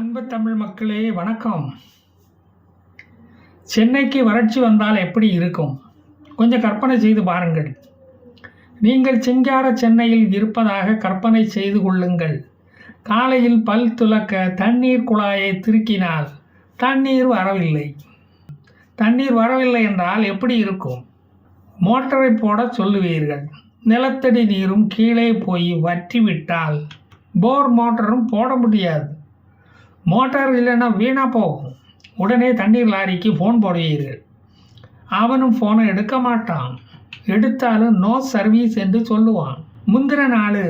மக்களே வணக்கம். சென்னைக்கு வறட்சி வந்தால் எப்படி இருக்கும்? கொஞ்சம் கற்பனை செய்து பாருங்கள். நீங்கள் சிங்கார சென்னையில் இருப்பதாக கற்பனை செய்து கொள்ளுங்கள். காலையில் பல் துலக்க தண்ணீர் குழாயை திருக்கினால் தண்ணீர் வரவில்லை. தண்ணீர் வரவில்லை என்றால் எப்படி இருக்கும்? மோட்டரை போட சொல்லுவீர்கள். நிலத்தடி நீரும் கீழே போய் வற்றிவிட்டால் போர் மோட்டரும் போட முடியாது. மோட்டார் இல்லைன்னா வீணாக போகும். உடனே தண்ணீர் லாரிக்கு ஃபோன் போடுவீர்கள். அவனும் ஃபோனை எடுக்க மாட்டான். எடுத்தாலும் நோ சர்வீஸ் என்று சொல்லுவான். முந்தின நாள்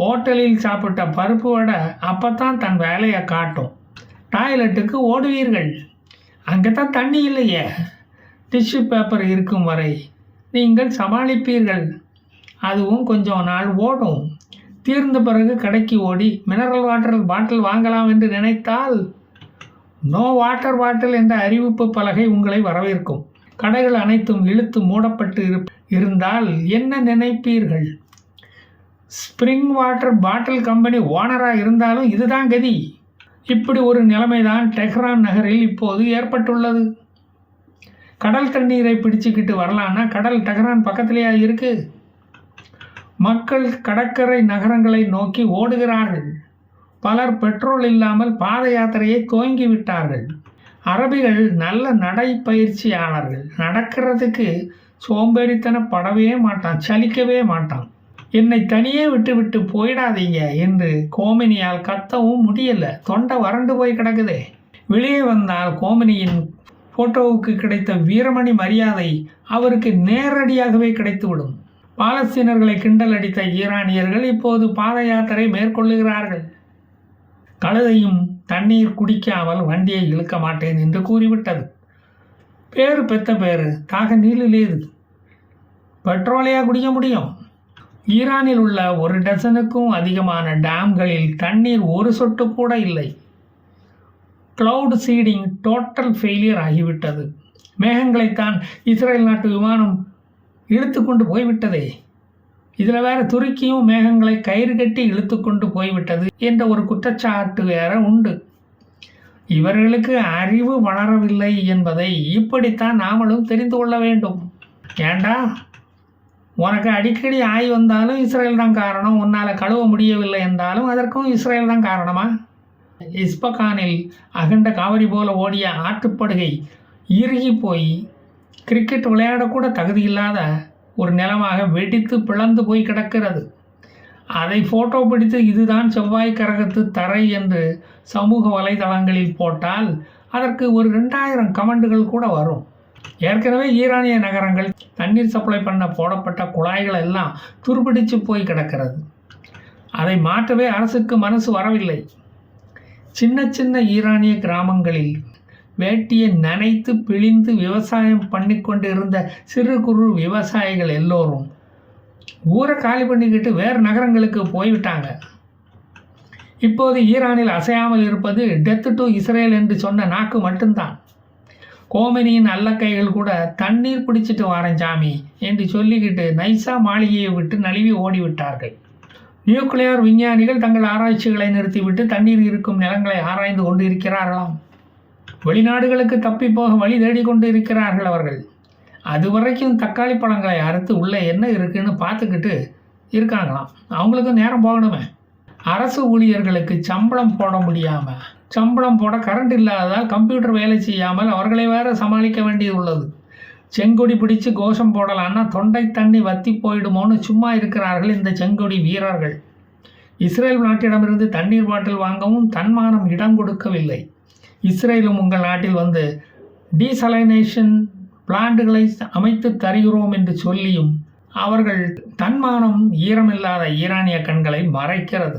ஹோட்டலில் சாப்பிட்ட பருப்பு வடை அப்போ தான் தன் வேலையை காட்டும். டாய்லெட்டுக்கு ஓடுவீர்கள். அங்கே தான் தண்ணி இல்லையே. டிஷ்யூ பேப்பர் இருக்கும் வரை நீங்கள் சமாளிப்பீர்கள். அதுவும் கொஞ்சம் நாள் ஓடும். தீர்ந்த பிறகு கடைக்கு ஓடி மினரல் வாட்டர் பாட்டில் வாங்கலாம் என்று நினைத்தால் நோ வாட்டர் பாட்டில் என்ற அறிவிப்பு பலகை உங்களை வரவேற்கும். கடைகள் அனைத்தும் இழுத்து மூடப்பட்டு இரு இருந்தால் என்ன நினைப்பீர்கள்? ஸ்ப்ரிங் வாட்டர் பாட்டில் கம்பெனி ஓனராக இருந்தாலும் இதுதான் கதி. இப்படி ஒரு நிலைமைதான் டெஹ்ரான் நகரில் இப்போது ஏற்பட்டுள்ளது. கடல் தண்ணீரை பிடிச்சிக்கிட்டு வரலான்னா கடல் டெஹ்ரான் பக்கத்திலேயே இருக்குது மக்கள் கடற்கரை நகரங்களை நோக்கி ஓடுகிறார்கள். பலர் பெட்ரோல் இல்லாமல் பாத யாத்திரையை துவங்கி விட்டார்கள். அரபிகள் நல்ல நடைப்பயிற்சியாளர்கள். நடக்கிறதுக்கு சோம்பேறித்தனப்படவே மாட்டான் சலிக்கவே மாட்டான். என்னை தனியே விட்டுவிட்டு போயிடாதீங்க என்று கோமினியால் கத்தவும் முடியலை. தொண்டை வறண்டு போய் கிடக்குதே. வெளியே வந்தால் கோமினியின் ஃபோட்டோவுக்கு கிடைத்த வீரமணி மரியாதை அவருக்கு நேரடியாகவே கிடைத்துவிடும். பாலஸ்தீனர்களை கிண்டல் அடித்த ஈரானியர்கள் இப்போது பாத யாத்திரை மேற்கொள்ளுகிறார்கள். கழுதையும் தண்ணீர் குடிக்காமல் வண்டியை இழுக்க மாட்டேன் என்று கூறிவிட்டது. பேரு பெத்த பேரு தாக நீளிலேது பெட்ரோலையா குடிக்க முடியும்? ஈரானில் உள்ள ஒரு டசனுக்கும் அதிகமான டேம்களில் தண்ணீர் ஒரு சொட்டு கூட இல்லை. க்ளவுட் சீடிங் டோட்டல் ஃபெயிலியர் ஆகிவிட்டது. மேகங்களைத்தான் இஸ்ரேல் நாட்டு விமானம் இழுத்து கொண்டு போய்விட்டதே. இதில் வேற துருக்கியும் மேகங்களை கயிறு கட்டி இழுத்து கொண்டு போய்விட்டது என்ற ஒரு குற்றச்சாட்டு வேற உண்டு. இவர்களுக்கு அறிவு வளரவில்லை என்பதை இப்படித்தான் நாமளும் தெரிந்து கொள்ள வேண்டும். ஏண்டா? உனக்கு அடிக்கடி ஆய் வந்தாலும் இஸ்ரேல் தான் காரணம். உன்னால் கழுவ முடியவில்லை என்றாலும் அதற்கும் இஸ்ரேல் தான் காரணமா? இஸ்பகானில் அகண்ட காவிரி போல ஓடிய ஆற்றுப்படுகை இறுகி போய் கிரிக்கெட் விளையாடக்கூட தகுதி இல்லாத ஒரு நிலமாக வெடித்து பிளந்து போய் கிடக்கிறது. அதை ஃபோட்டோ பிடித்து இதுதான் செவ்வாய் கிரகத்து தரை என்று சமூக வலைதளங்களில் போட்டால் அதற்கு ஒரு ரெண்டாயிரம் கமெண்டுகள் கூட வரும். ஏற்கனவே ஈரானிய நகரங்கள் தண்ணீர் சப்ளை பண்ண போடப்பட்ட குழாய்கள் எல்லாம் துருப்பிடிச்சு போய் கிடக்கிறது. அதை மாற்றவே அரசுக்கு மனசு வரவில்லை. சின்ன சின்ன ஈரானிய கிராமங்களில் வேட்டியை நனைத்து பிழிந்து விவசாயம் பண்ணி கொண்டு இருந்த சிறு குறு விவசாயிகள் எல்லோரும் ஊரை காலி பண்ணிக்கிட்டு வேறு நகரங்களுக்கு போய்விட்டாங்க. இப்போது ஈரானில் அசையாமல் இருப்பது டெத் டு இஸ்ரேல் என்று சொன்ன நாக்கு மட்டும்தான். கோமினியின் அல்லக்கைகள் கூட தண்ணீர் பிடிச்சிட்டு வாரேன் சாமி என்று சொல்லிக்கிட்டு நைசா மாளிகையை விட்டு நழுவி ஓடிவிட்டார்கள். நியூக்ளியர் விஞ்ஞானிகள் தங்கள் ஆராய்ச்சிகளை நிறுத்திவிட்டு தண்ணீர் இருக்கும் நிலங்களை ஆராய்ந்து கொண்டு இருக்கிறார்களாம். வெளிநாடுகளுக்கு தப்பி போக வழி தேடிக்கொண்டு இருக்கிறார்கள் அவர்கள். அது வரைக்கும் தக்காளி பழங்களை அறுத்து உள்ளே என்ன இருக்குன்னு பார்த்துக்கிட்டு இருக்காங்களாம். அவங்களுக்கும் நேரம் போகணுமே. அரசு ஊழியர்களுக்கு சம்பளம் போட முடியாமல் சம்பளம் போட கரண்ட் இல்லாததால் கம்ப்யூட்டர் வேலை செய்யாமல் அவர்களை வேறு சமாளிக்க வேண்டியதுள்ளது செங்கொடி பிடிச்சு கோஷம் போடலான்னா தொண்டை தண்ணி வத்தி போயிடுமோன்னு சும்மா இருக்கிறார்கள் இந்த செங்கொடி வீரர்கள். இஸ்ரேல் நாட்டிடமிருந்து தண்ணீர் பாட்டில் வாங்கவும் தன்மானம் இடம் கொடுக்கவில்லை. இஸ்ரேலும் உங்கள் நாட்டில் வந்து டீசலைனேஷன் பிளான்ட்டுகளை அமைத்து தருகிறோம் என்று சொல்லியும் அவர்கள் தன்மானம் ஈரமில்லாத ஈரானிய கண்களை மறைக்கிறது.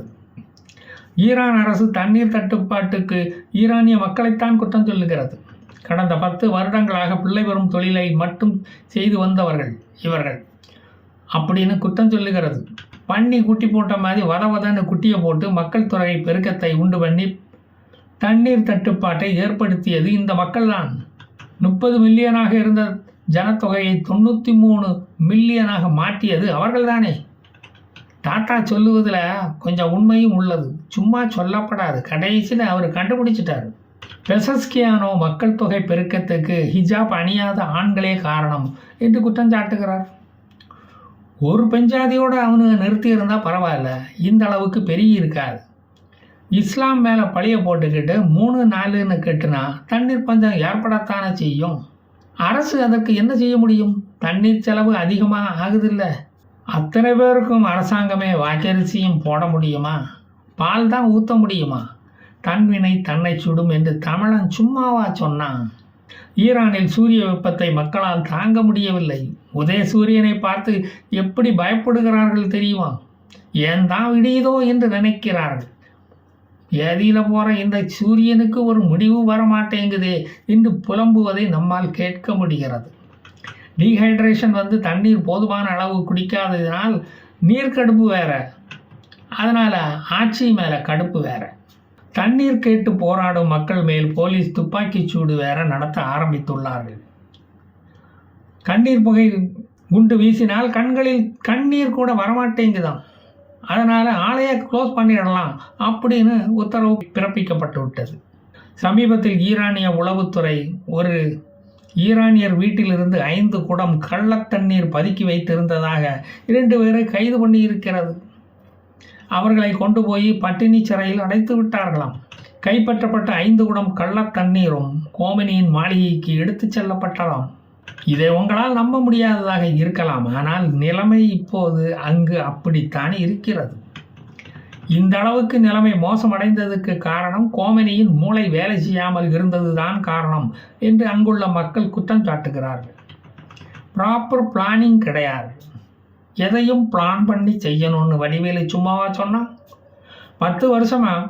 ஈரான் அரசு தண்ணீர் தட்டுப்பாட்டுக்கு ஈரானிய மக்களைத்தான் குற்றம் சொல்லுகிறது. கடந்த பத்து வருடங்களாக பிள்ளை பெறும் தொழிலை மட்டும் செய்து வந்தவர்கள் இவர்கள். அப்படின்னு குற்றம் சொல்லுகிறது. பண்ணி குட்டி போட்ட மாதிரி வத வதன்னு குட்டியை போட்டு மக்கள் துறையை பெருக்கத்தை உண்டு பண்ணி தண்ணீர் தட்டுப்பாட்டை ஏற்படுத்தியது இந்த மக்கள்தான். முப்பது மில்லியனாக இருந்த ஜனத்தொகையை தொண்ணூற்றி மூணு மில்லியனாக மாற்றியது அவர்கள்தானே. டாட்டா சொல்லுவதில் கொஞ்சம் உண்மையும் உள்ளது. சும்மா சொல்லப்படாது. கடைசியில் அவர் கண்டுபிடிச்சிட்டார். பெசஸ்கியானோ மக்கள் தொகை பெருக்கத்துக்கு ஹிஜாப் அணியாத ஆண்களே காரணம் என்று குற்றம் சாட்டுகிறார். ஒரு பெஞ்சாதியோடு அவனுங்க நிறுத்தி இருந்தால் பரவாயில்ல. இந்த அளவுக்கு பெருகி இருக்காது. இஸ்லாம் மேலே பழிய போட்டுக்கிட்டு மூணு நாலுன்னு கேட்டுனா தண்ணீர் பஞ்சம் ஏற்படத்தானே செய்யும்? அரசு அதற்கு என்ன செய்ய முடியும்? தண்ணீர் செலவு அதிகமாக ஆகுதில்ல. அத்தனை பேருக்கும் அரசாங்கமே வாக்கரிசியும் போட முடியுமா? பால் தான் ஊற்ற முடியுமா? தன்வினை தன்னை சுடும் என்று தமிழன் சும்மாவா சொன்னான். ஈரானில் சூரிய வெப்பத்தை மக்களால் தாங்க முடியவில்லை. உதய சூரியனை பார்த்து எப்படி பயப்படுகிறார்கள் தெரியுமா? ஏன் தான் விடியுதோ என்று நினைக்கிறார்கள். ஏதியில் போகிற இந்த சூரியனுக்கு ஒரு முடிவு வர மாட்டேங்குதே என்று புலம்புவதை நம்மால் கேட்க முடிகிறது. டீஹைட்ரேஷன் வந்து தண்ணீர் போதுமான அளவு குடிக்காததினால் நீர் கடுப்பு வேற. அதனால் ஆட்சி மேலே கடுப்பு வேற. தண்ணீர் கேட்டு போராடும் மக்கள் மேல் போலீஸ் துப்பாக்கிச் சூடு வேற நடத்த ஆரம்பித்துள்ளார்கள். கண்ணீர் புகை குண்டு வீசினால் கண்களில் கண்ணீர் கூட வரமாட்டேங்குதான் அதனால் ஆலையை க்ளோஸ் பண்ணிடலாம் அப்படின்னு உத்தரவு பிறப்பிக்கப்பட்டு விட்டது சமீபத்தில் ஈரானிய உளவுத்துறை ஒரு ஈரானியர் வீட்டிலிருந்து ஐந்து குடம் கள்ளத்தண்ணீர் பதுக்கி வைத்திருந்ததாக இரண்டு பேரை கைது பண்ணி இருக்கிறது அவர்களை கொண்டு போய் பட்டினி சிறையில் அடைத்து விட்டார்களாம். கைப்பற்றப்பட்ட ஐந்து குடம் கள்ளத்தண்ணீரும் கோமினியின் மாளிகைக்கு எடுத்துச் செல்லப்பட்டதாம். இதை உங்களால் நம்ப முடியாததாக இருக்கலாம் ஆனால் நிலைமை இப்போது அங்கு அப்படித்தான் இருக்கிறது. இந்த அளவுக்கு நிலைமை மோசமடைந்ததுக்கு காரணம் கோமனியின் மூளை வேலை செய்யாமல் இருந்ததுதான் காரணம் என்று அங்குள்ள மக்கள் குற்றம் சாட்டுகிறார்கள். ப்ராப்பர் பிளானிங் கிடையாது. எதையும் பிளான் பண்ணி செய்யணும்னு வடிவேலு சும்மாவா சொன்னால் பத்து வருஷமாக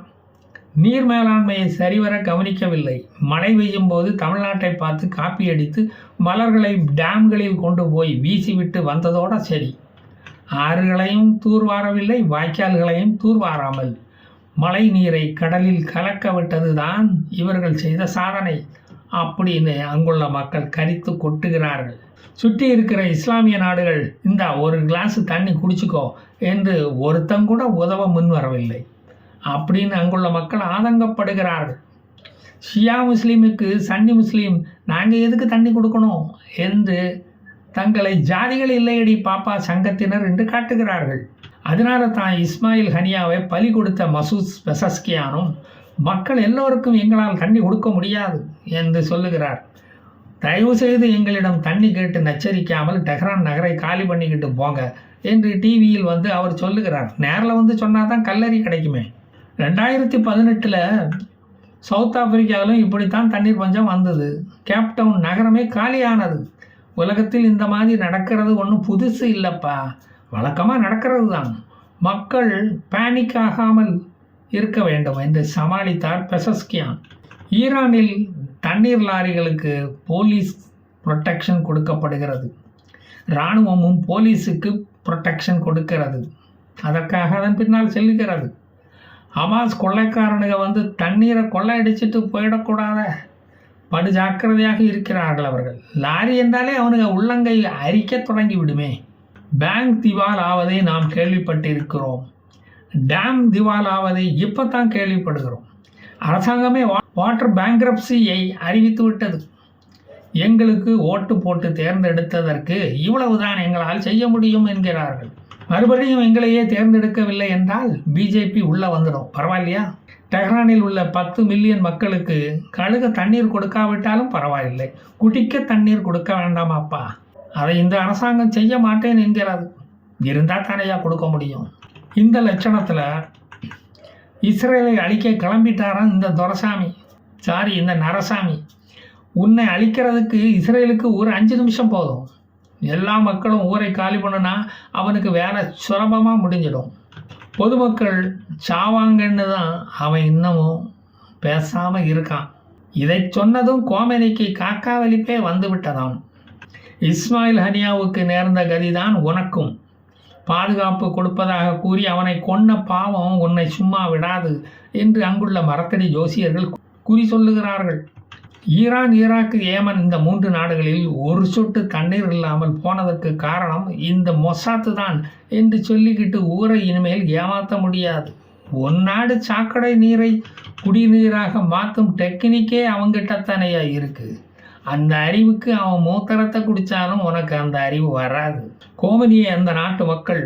நீர் மேலாண்மையை சரிவர கவனிக்கவில்லை. மழை பெய்யும் போது தமிழ்நாட்டை பார்த்து காப்பி அடித்து மலர்களை டேம்களில் கொண்டு போய் வீசிவிட்டு வந்ததோட சரி. ஆறுகளையும் தூர்வாரவில்லை வாய்க்கால்களையும் தூர்வாராமல். மழை நீரை கடலில் கலக்க விட்டதுதான் இவர்கள் செய்த சாதனை. அப்படின்னு அங்குள்ள மக்கள் கரித்து கொட்டுகிறார்கள். சுற்றி இருக்கிற இஸ்லாமிய நாடுகள் இந்த ஒரு கிளாஸ் தண்ணி குடிச்சுக்கோ என்று ஒருத்தங்கூட உதவ முன்வரவில்லை. அப்படின்னு அங்குள்ள மக்கள் ஆதங்கப்படுகிறார்கள். ஷியா முஸ்லீமுக்கு சன்னி முஸ்லீம் நாங்கள் எதுக்கு தண்ணி கொடுக்கணும் என்று தங்களை ஜாதிகள் இல்லையடி பாப்பா சங்கத்தினர் என்று காட்டுகிறார்கள். அதனால தான் இஸ்மாயில் ஹனியாவை பலி கொடுத்த மசூத் பெசஸ்கியானும் மக்கள் எல்லோருக்கும் எங்களால் தண்ணி கொடுக்க முடியாது என்று சொல்லுகிறார். தயவு செய்து எங்களிடம் தண்ணி கேட்டு நச்சரிக்காமல் டெஹ்ரான் நகரை காலி பண்ணிக்கிட்டு போங்க என்று டிவியில் வந்து அவர் சொல்லுகிறார். நேரில் வந்து சொன்னால் தான் கல்லறி கிடைக்குமே. ரெண்டாயிரத்தி பதினெட்டில் சவுத் ஆப்பிரிக்காவிலும் இப்படித்தான் தண்ணீர் பஞ்சம் வந்தது. கேப்டவுன் நகரமே காலியானது. உலகத்தில் இந்த மாதிரி நடக்கிறது ஒன்றும் புதுசு இல்லைப்பா. வழக்கமாக நடக்கிறது தான் மக்கள் பேனிக் ஆகாமல் இருக்க வேண்டும். என்று சமாளித்தார் பெசஸ்கியான். ஈரானில் தண்ணீர் லாரிகளுக்கு போலீஸ் ப்ரொடெக்ஷன் கொடுக்கப்படுகிறது. இராணுவமும் போலீஸுக்கு ப்ரொடெக்ஷன் கொடுக்கிறது. அதற்காக அதன் பின்னால் செல்லுகிறது. ஹமாஸ் கொள்ளைக்காரனுங்க வந்து தண்ணீரை கொள்ளையடிச்சிட்டு போயிடக்கூடாத. படு ஜாக்கிரதையாக இருக்கிறார்கள் அவர்கள். லாரி என்றாலே அவனுங்க உள்ளங்கை அரிக்க தொடங்கி விடுமே. பேங்க் திவால் ஆவதை நாம் கேள்விப்பட்டிருக்கிறோம். டேம் திவால் ஆவதை இப்போ தான் கேள்விப்படுகிறோம். அரசாங்கமே வா- வாட்டர் பேங்க்ரப்சியை அறிவித்து விட்டது. எங்களுக்கு ஓட்டு போட்டு தேர்ந்தெடுத்ததற்கு இவ்வளவுதான் எங்களால் செய்ய முடியும் என்கிறார்கள். மறுபடியும் எங்களையே தேர்ந்தெடுக்கவில்லை என்றால் பிஜேபி உள்ளே வந்துடும். பரவாயில்லையா? டெஹ்ரானில் உள்ள பத்து மில்லியன் மக்களுக்கு கழுக தண்ணீர் கொடுக்காவிட்டாலும் பரவாயில்லை. குடிக்க தண்ணீர் கொடுக்க வேண்டாமாப்பா அதை இந்த அரசாங்கம் செய்ய மாட்டேன் என்கிறது இருந்தால் தானேயா கொடுக்க முடியும்? இந்த லட்சணத்தில் இஸ்ரேலை அழிக்க கிளம்பிட்டாராம் இந்த துரசாமி? சாரி இந்த நரசாமி. உன்னை அழிக்கிறதுக்கு இஸ்ரேலுக்கு ஒரு அஞ்சு நிமிஷம் போதும். எல்லா மக்களும் ஊரை காலி பண்ணுனா அவனுக்கு வேலை சுலபமாக முடிஞ்சிடும். பொதுமக்கள் சாவாங்கன்னு தான் அவன் இன்னமும் பேசாமல் இருக்கான். இதை சொன்னதும் கோமதிக்கு காக்கா வலிப்பே வந்து விட்டதாம். இஸ்மாயில் ஹனியாவுக்கு நேர்ந்த கதிதான் உனக்கும். பாதுகாப்பு கொடுப்பதாக கூறி அவனை கொன்ன பாவம் உன்னை சும்மா விடாது என்று அங்குள்ள மரத்தடி ஜோசியர்கள் குறி சொல்லுகிறார்கள். ஈரான் ஈராக்கு ஏமன் இந்த மூன்று நாடுகளில் ஒரு சொட்டு தண்ணீர் இல்லாமல் போனதற்கு காரணம் இந்த மொசாத்து தான் என்று சொல்லிக்கிட்டு ஊரை இனிமேல் ஏமாற்ற முடியாது. ஒரு நாடு சாக்கடை நீரை குடிநீராக மாற்றும் டெக்னிக்கே அவங்கிட்ட தானையா இருக்குது அந்த அறிவுக்கு அவன் மூத்தரத்தை குடித்தாலும் உனக்கு அந்த அறிவு வராது. கோமதியை அந்த நாட்டு மக்கள்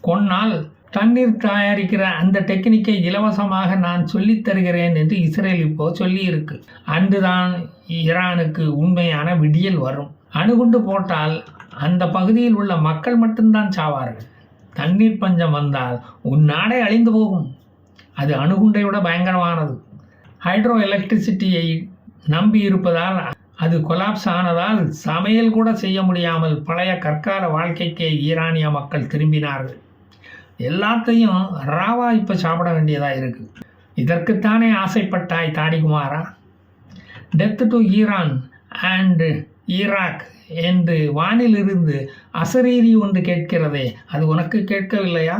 கொன்னால் தண்ணீர் தயாரிக்கிற அந்த டெக்னிக்கை இலவசமாக நான் சொல்லித் தருகிறேன் என்று இஸ்ரேல் இப்போ சொல்லியிருக்கு. அன்றுதான் ஈரானுக்கு உண்மையான விடியல் வரும். அணுகுண்டு போட்டால் அந்த பகுதியில் உள்ள மக்கள் மட்டும்தான் சாவார்கள். தண்ணீர் பஞ்சம் வந்தால் உன் நாடே அழிந்து போகும். அது அணுகுண்டை விட பயங்கரமானது. ஹைட்ரோ எலக்ட்ரிசிட்டியை நம்பி இருப்பதால் அது கொலாப்ஸ் ஆனதால் சமையல் கூட செய்ய முடியாமல் பழைய கற்கால வாழ்க்கைக்கே ஈரானிய மக்கள் திரும்பினார்கள். எல்லாத்தையும் ராவா இப்போ சாப்பிட வேண்டியதாக இருக்குது இதற்குத்தானே ஆசைப்பட்டாய் தாடிகுமாரா? Death to Iran and Iraq என்று வானிலிருந்து அசரீரி ஒன்று கேட்கிறதே அது உனக்கு கேட்கவில்லையா?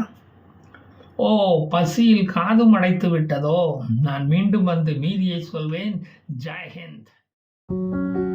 ஓ பசியில் காதும் அடைத்து விட்டதோ? நான் மீண்டும் வந்து மீதியை சொல்வேன். ஜெய்ஹிந்த் thank you